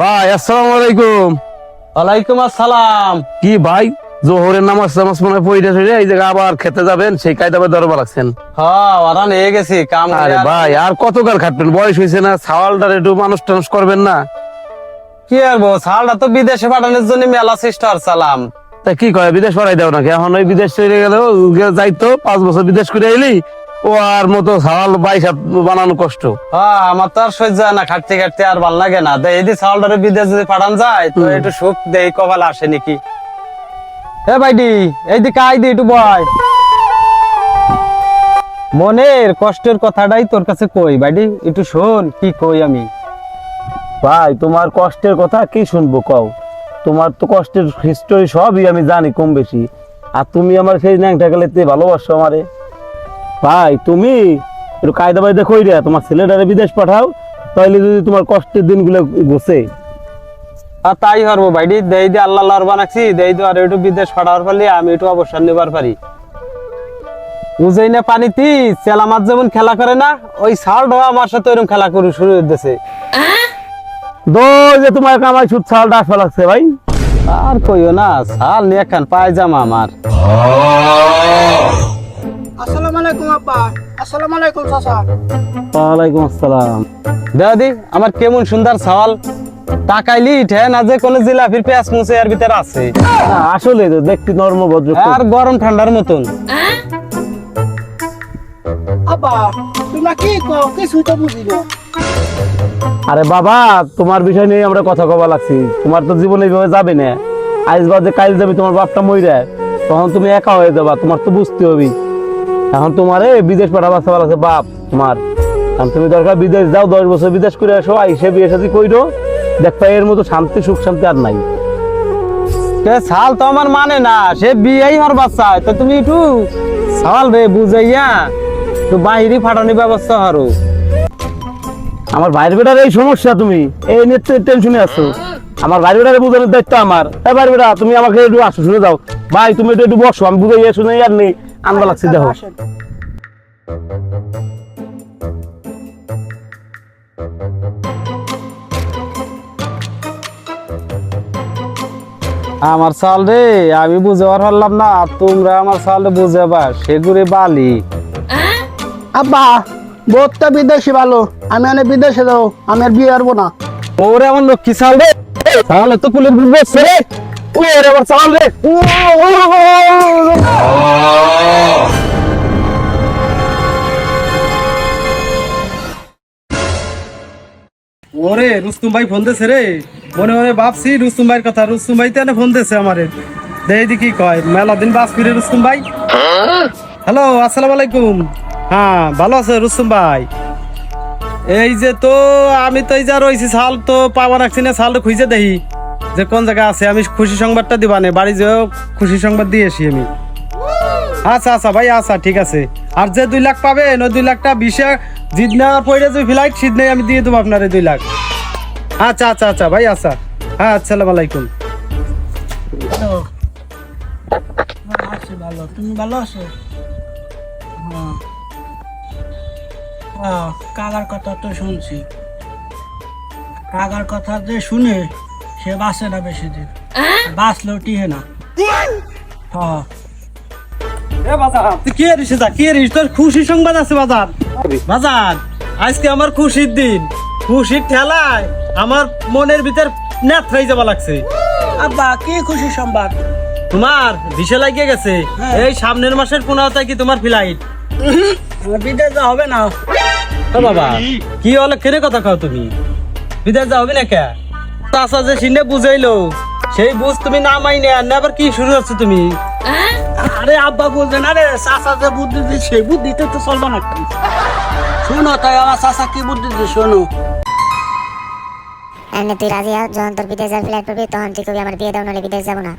ভাই আসসালামু আলাইকুম। ওয়ালাইকুম আসসালাম। কি ভাই জোহরের নামাজ নামাজ মনে পড়ে এই জায়গা আবার খেতে যাবেন সেই কায়দা দরবার রাখছেন। হ্যাঁ ওরা নিয়ে গেছি কাম আরে ভাই আর কত কাল খাটবেন? বয়স হয়েছে না ছাওয়ালটার একটু মানুষ টানুষ করবেন না। কি আর বো সালটা তো বিদেশে পাঠানোর জন্য মেলা সিস্টার সালাম তা কি কয় বিদেশ করাই দাও নাকি? এখন ওই বিদেশ চলে গেলেও যাইতো পাঁচ বছর বিদেশ করে এলি ও আর মতো ছাওয়াল বাইশ বানানো কষ্ট। হ্যাঁ আমার তো আর সহ্য হয় না খাটতে খাটতে আর ভালো লাগে না। তো এই যে বিদেশ যদি পাঠান যায় তো একটু সুখ দেই কপাল আসে নাকি? এ ভাইডি এই দিকে আই দি একটু বয়। মনের কষ্টের কথাটাই তোর কাছে কই ভাইডি একটু শোন কি কই আমি? ভাই তোমার কষ্টের কথা কি শুনব কও? তোমার তো কষ্টের হিস্টোরি সবই আমি জানি কম বেশি। আর তুমি আমার সেই ন্যাংটা গেলে ভালোবাসো আমারে। ভাই তুমি একটু কায়দা বায়দা কইরা তোমার ছেলেটারে বিদেশ পাঠাও তাহলে যদি তোমার কষ্টের দিনগুলো গোছে। আর তাই হরবো ভাইডি দেই দি আল্লাহ আল্লাহর বানাচ্ছি দেই দি আর একটু বিদেশ পাঠাবার পারলে আমি একটু অবসর নেবার পারি। বুঝেই না পানিতি চেলামাত যেমন খেলা করে না ওই সালটাও আমার সাথে ওইরকম খেলা করে শুরু হতেছে দো যে তোমার কামাই সুদ ডাক ফেলাচ্ছে ভাই। আর কইও না সাল নিয়ে খান পায়জামা আমার। আসসালামু আলাইকুম আব্বা। আসসালামু আলাইকুম চাচা। ওয়ালাইকুম আসসালাম। দাদি আমার কেমন সুন্দর সাওয়াল না যে কোনো জিলাপির পেঁয়াজ মুছে এর ভিতরে আছে? আসলে তো দেখতে নর্ম ভদ্র আর গরম ঠান্ডার মতন। আব্বা তোমরা কি কও? কিছুই তো বুঝি না। আরে বাবা তোমার বিষয় নিয়ে আমরা কথা কবা লাগছি। তোমার তো জীবনে এইভাবে যাবে না। আজ বাদে কাল যাবে তোমার বাপটা মইরা। তখন তুমি একা হয়ে যাবা তোমার তো বুঝতে হবে এখন তোমার এ বিদেশ পাঠাবা সবার আছে, বাপ তোমার। এখন তুমি দরকার বিদেশ যাও, দশ বছর বিদেশ করে আসো, আইসে বিয়ে সাথে কইরো। দেখবা এর মতো শান্তি, সুখ শান্তি আর নাই। সাল তো আমার মানে না, সে বিয়েই হর বাচ্চা, তো তুমি একটু সাল রে বুঝাইয়া তো বাইরে ফাটানোর ব্যবস্থা হরো আমার ভাইয়ের বেটার এই সমস্যা তুমি, এই নিয়ে টেনশনে আছো। আমার ভাইয়ের বেটারে বোঝানোর দায়িত্ব আমার। হ্যাঁ ভাইয়ের বেটা, তুমি আমাকে একটু আসো, শুনে যাও। ভাই, তুমি একটু একটু বসো, আমি বুঝাইয়া শুনে আর নেই। আনবা লাগছে দেখো। আমার সাল রে আমি বুঝাবার পারলাম না তোমরা আমার সাল রে বুঝাবা সেগুড়ে বালি। আব্বা বোধটা বিদেশি ভালো আমি অনেক বিদেশে যাও আমি আর বিয়ে পারব না। ওরে আমার লক্ষ্মী সাল রে তাহলে তো কুলের বুঝবে রে ওরে, রুস্তুম ভাই ফোন দিছে রে। মনে মনে ভাবছি রুস্তুম ভাইয়ের কথা। রুস্তুম ভাই তো ফোন দিছে আমারে। দেই দি কি কয়, মেলা দিন বাস ফিরে রুস্তুম ভাই। হ্যালো আসসালামু আলাইকুম। হ্যাঁ ভালো আছে রুস্তুম ভাই? এই যে তো, আমি তো এই যা রয়েছি শাল তো পাওয়া রাখছি না শাল খুঁজে দেখি। যে কোন জায়গা আছে, আমি খুশি সংবাদটা দিবা না, বাড়ি যেও খুশি সংবাদ দিয়ে আসি আমি। আচ্ছা আচ্ছা ভাই আচ্ছা ঠিক আছে। আর যে দুই লাখ পাবেন ওই দুই লাখটা বিশে নেওয়ার পরে যে ফ্লাইট সিট নেই আমি দিয়ে দেবো আপনার দুই লাখ। আচ্ছা আচ্ছা আচ্ছা ভাই আচ্ছা। হ্যাঁ আসসালামু আলাইকুম। ভালো হ্যাঁ। কথা তো শুনছি। কাকার কথা যে শুনে সে বাঁচে না বেশি দিন বাঁচলেও টিহে না। হ্যাঁ। এ বাজার। তুই কে রিস যা কে রিস তোর খুশি সংবাদ আছে বাজার? বাজার আজকে আমার খুশির দিন। খুশির ঠেলায় আমার মনের ভিতর নেত্রাই যাওয়া লাগছে। আব্বা কি খুশি সংবাদ? তোমার ভিসা লাগিয়ে গেছে। হ্যাঁ। এই সামনের মাসের পনেরো তারিখে তোমার ফ্লাইট। বিদেশ যাওয়া হবে না। ও বাবা কি হলো? কেনে কথা খাও তুমি? বিদেশ যা হবে না কে? চাষা যে সিনে বুঝাইলো সেই বুঝ তুমি না মাইনে আর আবার কি শুরু হচ্ছে তুমি? আরে আব্বা বলছেন আরে চাষা যে বুদ্ধি দিচ্ছে সেই বুদ্ধিতে তো চলবে না শোনো তাই আমার চাষা কি বুদ্ধি দিচ্ছে শোনো। এমনি তুই রাজি হ যখন তোর বিদেশ যাওয়ার ফ্লাইট পাবি তখন তুই কবি আমার বিয়ে দাও নাহলে বিদেশ যাব না।